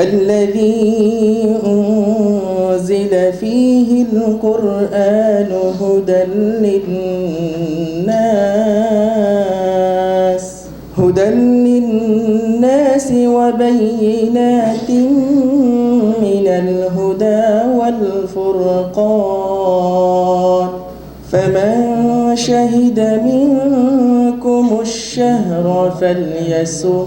الذي أنزل فيه القرآن هدى للناس هدى للناس وبينات من الهدى والفرقان. فمن شهد منكم الشهر فليسم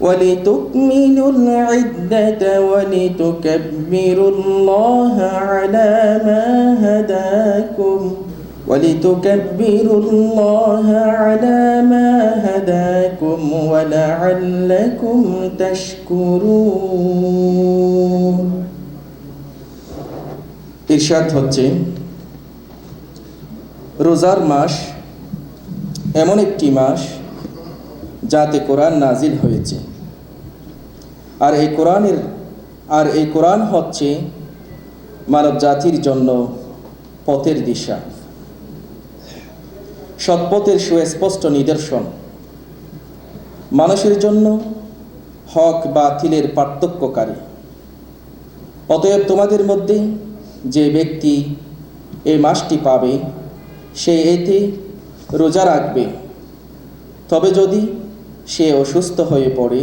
ولتكملوا العدة ولتكبروا الله على ما هداكم ولتكبروا الله على ما هداكم ولعلكم تشكرون ইরশাদ হচ্ছে রোজার মাস এমন একটি মাস যাতে কোরআন নাজিল হয়েছে। আর এই কোরআনের, আর এই কোরআন হচ্ছে মানব জাতির জন্য পথের দিশা। সৎপথের সুস্পষ্ট নিদর্শন। মানুষের জন্য হক বা বাতিলের পার্থক্যকারী। অতএব তোমাদের মধ্যে যে ব্যক্তি এই মাসটি পাবে, সে এতে রোজা রাখবে। তবে যদি সে অসুস্থ হয়ে পড়ে,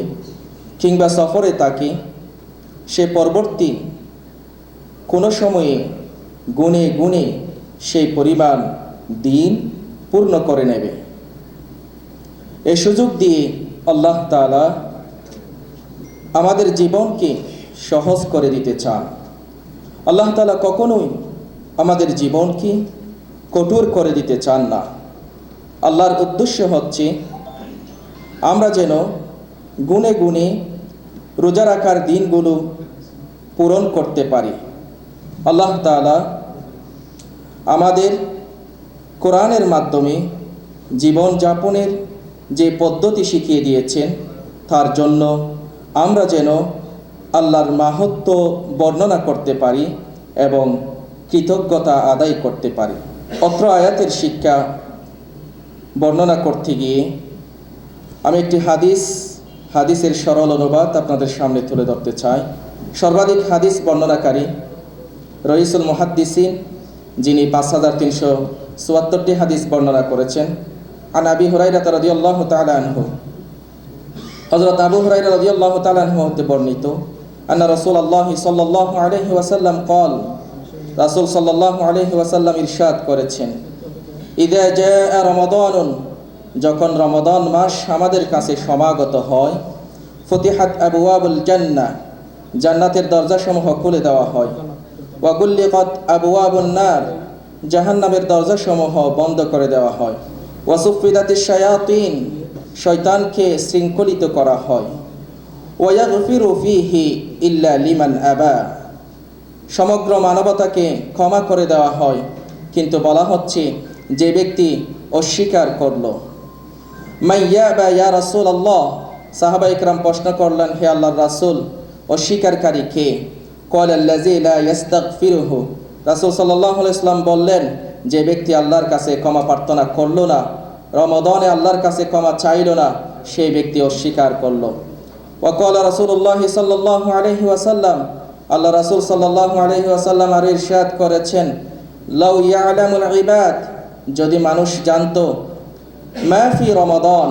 কিংবা সফরে তাকে সে পরবর্তী কোনো সময়ে গুণে গুণে সেই পরিমাণ দিন পূর্ণ করে নেবে। এ সুযোগ দিয়ে আল্লাহ তালা আমাদের জীবনকে সহজ করে দিতে চান। আল্লাহ তালা কখনোই আমাদের জীবনকে কঠোর করে দিতে চান না। আল্লাহর উদ্দেশ্য হচ্ছে আমরা যেন গুণে গুণে রোজা রাখার দিনগুলো পূরণ করতে পারি। আল্লাহ তালা আমাদের কোরআনের মাধ্যমে জীবন যাপনের যে পদ্ধতি শিখিয়ে দিয়েছেন, তার জন্য আমরা যেন আল্লাহর মাহাত্ম বর্ণনা করতে পারি এবং কৃতজ্ঞতা আদায় করতে পারি। অত্র আয়াতের শিক্ষা বর্ণনা করতে গিয়ে আমি একটি হাদিস, হাদিসের সরল অনুবাদ আপনাদের সামনে তুলে ধরতে চাই। সর্বাধিক হাদিস বর্ণনাকারী রইসুল মুহাদ্দিসিন, যিনি পাঁচ হাজার তিনশো চুয়াত্তরটি হাদিস বর্ণনা করেছেন। আন আবি হুরাইরা রাদি আল্লাহ তালানহু হজরত আবু হুরাইরা রাদি আল্লাহ তালানহু হতে বর্ণিত, আন্না রসুল আল্লাহ সাল্লাহ আলহি ওয়াসাল্লাম কল রাসুল সাল্লাহ আলহি ওয়াসাল্লাম ইরশাদ করেছেন ঈদে জে রমদানুন যখন রমদান মাস আমাদের কাছে সমাগত হয়, ফতিহাত আবু আবুল জান্না, জান্নাতের দরজাসমূহ খুলে দেওয়া হয়। ওয়াগুল্লিকত আবু আবুল নার, জাহান্নামের দরজাসমূহ বন্ধ করে দেওয়া হয়। ওয়াসুফিদাতি শায়াতিন, শয়তানকে শৃঙ্খলিত করা হয়। ওয়াগফিরু ফিহি ইল্লা লিমান আবা। সমগ্র মানবতাকে ক্ষমা করে দেওয়া হয়, কিন্তু বলা হচ্ছে যে ব্যক্তি অস্বীকার করল। মাইয়া ইয়া রাসুল আল্লাহ সাহাবা ইকরাম প্রশ্ন করলেন, হে আল্লাহর রাসুল, অস্বীকারী কে? কল আল্লাহ রাসুল সাল্লাহ ইসলাম বললেন, যে ব্যক্তি আল্লাহর কাছে ক্ষমা প্রার্থনা করল না, রমদনে আল্লাহর কাছে ক্ষমা চাইল না সেই ব্যক্তি অস্বীকার করল। ওকল রাসুল্লাহ সাল্লাহ আলহি ওয়াসাল্লাম। আল্লাহ রাসুল সাল্লাহ আলহি ওয়াসাল্লাম আর ইরশাদ করেছেন, লাউ ইয়ালামুল ইবাদ। যদি মানুষ জানতো মাফি রমাদন।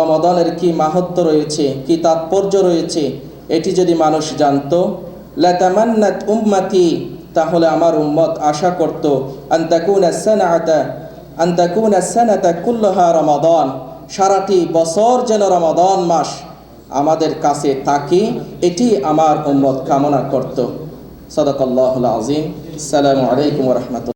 রমাদনের কি মাহাত্ম রয়েছে, কি তাৎপর্য রয়েছে, এটি যদি মানুষ জানতো, লাতামান্নাত উম্মাতি, তাহলে আমার উম্মত আশা করত আন্তাকুন সানাআতা আন্তাকুন সানাতা কুল্লাহা রমাদান। সারাটি বছর যেন রমাদান মাস আমাদের কাছে থাকে, এটি আমার উম্মত কামনা করত। সদকাল্লাহুল আজিম আসসালামু আলাইকুম রহমতুল্লাহ।